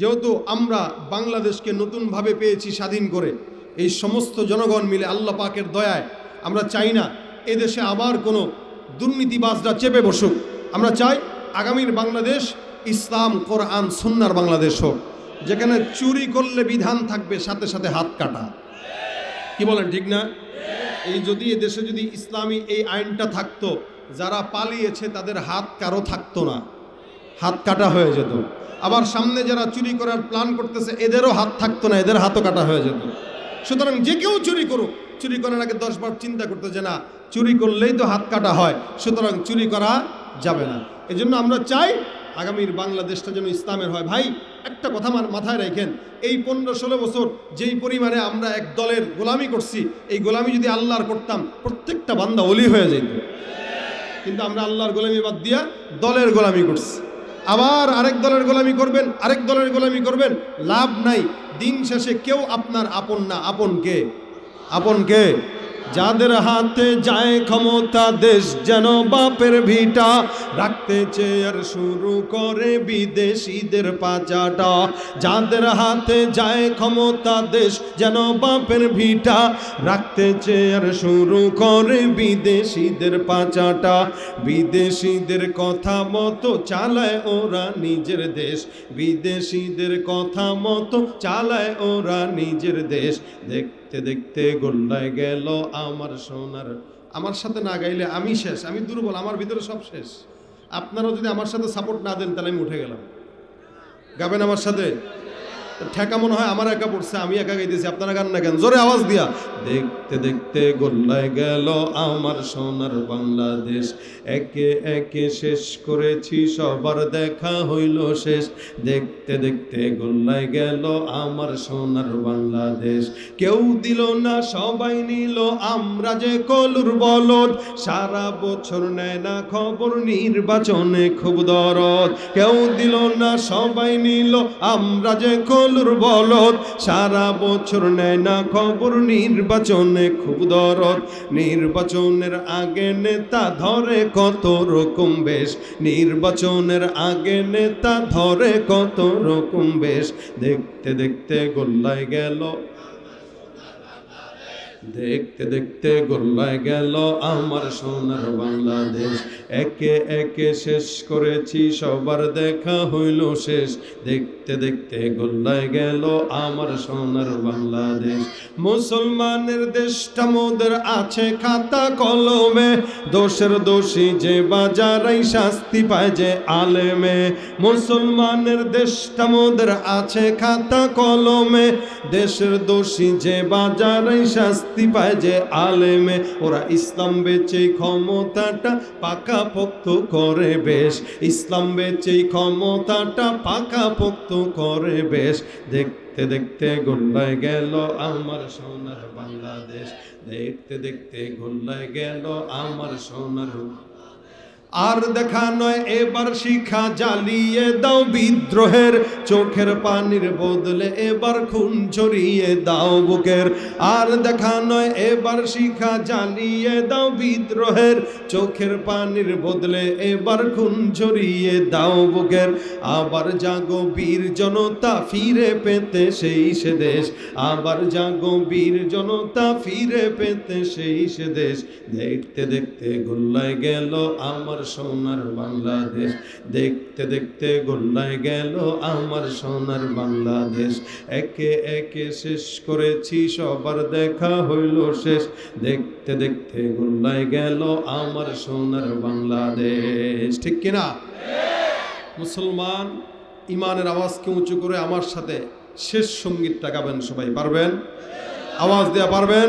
যেহেতু আমরা বাংলাদেশকে নতুনভাবে পেয়েছি স্বাধীন করে, এই সমস্ত জনগণ মিলে আল্লাহ পাকের দয়ায় আমরা চাই না এদেশে আবার কোনো দুর্নীতিবাজরা চেপে বসুক। আমরা চাই আগামীর বাংলাদেশ ইসলাম, কোরআন, সুন্নার বাংলাদেশ হোক, যেখানে চুরি করলে বিধান থাকবে, সাথে সাথে হাত কাটা। কি বলেন, ঠিক না? এই যদি দেশে যদি ইসলামী এই আইনটা থাকতো, যারা পালিয়েছে তাদের হাত কারও থাকতো না। হাত কাটা হয়ে যেত। আবার সামনে যারা চুরি করার প্ল্যান করতেছে, এদেরও হাত থাকতো না, এদের হাতও কাটা হয়ে যেত। সুতরাং যে কেউ চুরি করুক, চুরি করার আগে দশবার চিন্তা করতে যে না, চুরি করলেই তো হাত কাটা হয়, সুতরাং চুরি করা যাবে না। এজন্য আমরা চাই আগামীর বাংলাদেশটা যেন ইসলামের হয়। ভাই, একটা কথা আমার মাথায় রাখেন, এই পনেরো ষোলো বছর যেই পরিমাণে আমরা এক দলের গোলামি করছি, এই গোলামি যদি আল্লাহর করতাম, প্রত্যেকটা বান্দা অলি হয়ে যেত। কিন্তু আমরা আল্লাহর গোলামি বাদ দিয়া দলের গোলামি করছি। আবার আরেক দলের গোলামি করবেন, আরেক দলের গোলামি করবেন, লাভ নাই। দিন শেষে কেউ আপনার আপন না, আপন কে? আপন কে? যাদের হাতে যায় ক্ষমতা, দেশ যেন বাপের ভিটা। রাখতে চেয়ার শুরু করে বিদেশিদের পাচাটা। যাদের হাতে যায় ক্ষমতা, দেশ যেন বাপের ভিটা। রাখতে চেয়ার শুরু করে বিদেশিদের পাচাটা। বিদেশিদের কথা মতো চালায় ওরা নিজের দেশ। বিদেশিদের কথা মতো চালায় ওরা নিজের দেশ। দেখতে দেখতে গোল্লায় গেল আমার সোনার। আমার সাথে না গাইলে আমি শেষ, আমি দুর্বল, আমার ভিতরে সব শেষ। আপনারাও যদি আমার সাথে সাপোর্ট না দেন, তাহলে আমি উঠে গেলাম। গাবেন আমার সাথে? ঠেকা মনে হয় আমার একা পড়ছে, আমি একা গাইতেছি, আপনারা গান না কেন? জোরে আওয়াজ দিয়া। দেখতে দেখতে গোল্লায় গেল আমার সোনার বাংলাদেশ। একে একে শেষ করেছি, সবার দেখা হইল শেষ। দেখতে দেখতে গোল্লায় গেল আমার সোনার বাংলাদেশ। কেউ দিল না, সবাই নিল, আমরা যে কলুর বলদ। সারা বছর নেয় না খবর, নির্বাচনে খুব দরদ। কেউ দিল না, সবাই নিল, আমরা যে কলুর বলদ, সারা বছর নেয় না খবর নির্বাচনে, খুব দরদ। নির্বাচনের আগে নেতা ধরে কত রকম বেশ। নির্বাচনের আগে নেতা ধরে কত রকম বেশ। দেখতে দেখতে গোল্লায় গেল দেখতে দেখতে গোল্লায় গেল আমার সোনার বাংলাদেশ। একে একে শেষ করেছি, সবার দেখা হইল শেষ। দেখতে দেখতে গোল্লায় গেল আমার সোনার বাংলাদেশ। মুসলমানের দেশটা মোদের আছে খাতা কলমে। দোষের দোষী যে বাজারাই শাস্তি পায় যে আলেমে। মুসলমানের দেশটা মোদের আছে খাতা কলমে। দেশের দোষী যে বাজারাই শাস্তি পায় যে আলেমে, ওরা ইসলাম বেচে ক্ষমতাটা পাকা পোক্ত করে বেশ। ইসলাম বেচে ক্ষমতাটা পাকা পোক্ত করে বেশ। দেখতে দেখতে গোল্লায় গেল আমার সোনার বাংলাদেশ। দেখতে দেখতে গোল্লায় গেল আমার সোনার আর দেখা নয়, এবার শিখা জ্বালিয়ে দাও বিদ্রোহের। চোখের পানির বদলে এবার খুন ঝরিয়ে দাও বুকের। আর দেখা নয়, এবার শিখা জ্বালিয়ে দাও বিদ্রোহের। চোখের পানির বদলে এবার খুন ঝরিয়ে দাও বুকের। আবার জাগো বীর জনতা ফিরে পেতে সেই সে দেশ। আবার জাগো বীর জনতা ফিরে পেতে সেই সে দেশ। দেখতে দেখতে গোল্লায় গেল আমার সোনার বাংলাদেশ। দেখতে দেখতে গোল্লায় গেল আমার সোনার বাংলাদেশ। একে একে শেষ করেছি, সবার দেখা হইল শেষ। দেখতে দেখতে গোল্লায় গেল আমার সোনার বাংলাদেশ। ঠিক কিনা? মুসলমান, ইমানের আওয়াজকে উঁচু করে আমার সাথে শেষ সঙ্গীতটা গাবেন সবাই, পারবেন? আওয়াজ দেওয়া পারবেন?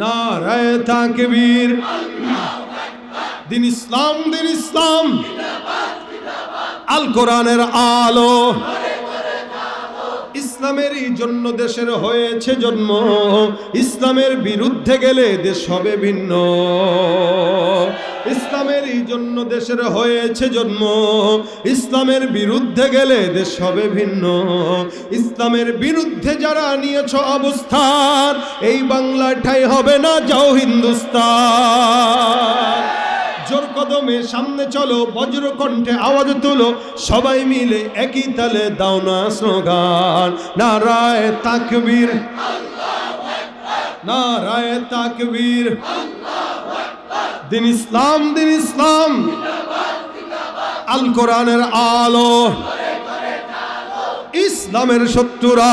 নারায় তাকবীর। দিন ইসলাম দিন ইসলাম। আল কোরআনের আলো। ইসলামেরই জন্য দেশের হয়েছে জন্ম। ইসলামের বিরুদ্ধে গেলে দেশ হবে ভিন্ন। ইসলামেরই জন্য দেশের হয়েছে জন্ম। ইসলামের বিরুদ্ধে গেলে দেশ হবে ভিন্ন। ইসলামের বিরুদ্ধে যারা নিয়েছ অবস্থান, এই বাংলাটাই হবে না যাও হিন্দুস্তান। কদমে সামনে চলো বজ্র কণ্ঠে আওয়াজ তুলো, সবাই মিলে একই তালে দাও না স্লোগান। নারায় তাকবীর। নারায় তাকবীর। দিন ইসলাম দিন ইসলাম। আল কোরআনের আলো। ইসলামের শত্রুরা।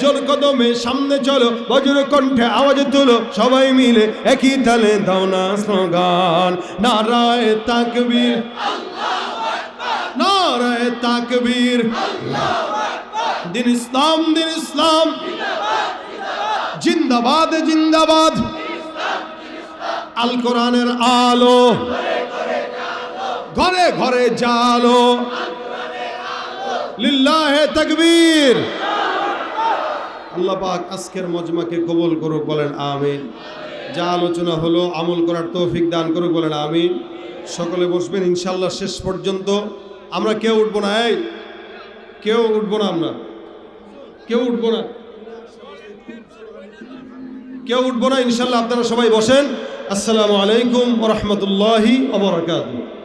জোর কদমে সামনে চলো, বজ্র কণ্ঠে আওয়াজ তুলো, সবাই মিলে একই তালে দাও না স্লোগান। নারায় তাকবীর নারায় তাকবীর। দিন ইসলাম দিন ইসলাম। জিন্দাবাদ জিন্দাবাদ। আল কোরআনের আলো। ঘরে ঘরে জালো। লিল্লাহে তাকবীর। আল্লাহ পাক আজকের মজমাকে কবুল করুক, বলেন আমিন। যা আলোচনা হলো, আমল করার তৌফিক দান করুক, বলেন আমিন। সকলে বসবেন ইনশাল্লাহ শেষ পর্যন্ত। আমরা কেউ উঠবো না, এই। কেউ উঠবো না আমরা। কেউ উঠবো না। কেউ উঠবো না ইনশাল্লাহ আপনারা সবাই বসেন। আসসালামু আলাইকুম ওরহমতুল্লাহি ওবরাকাতুহ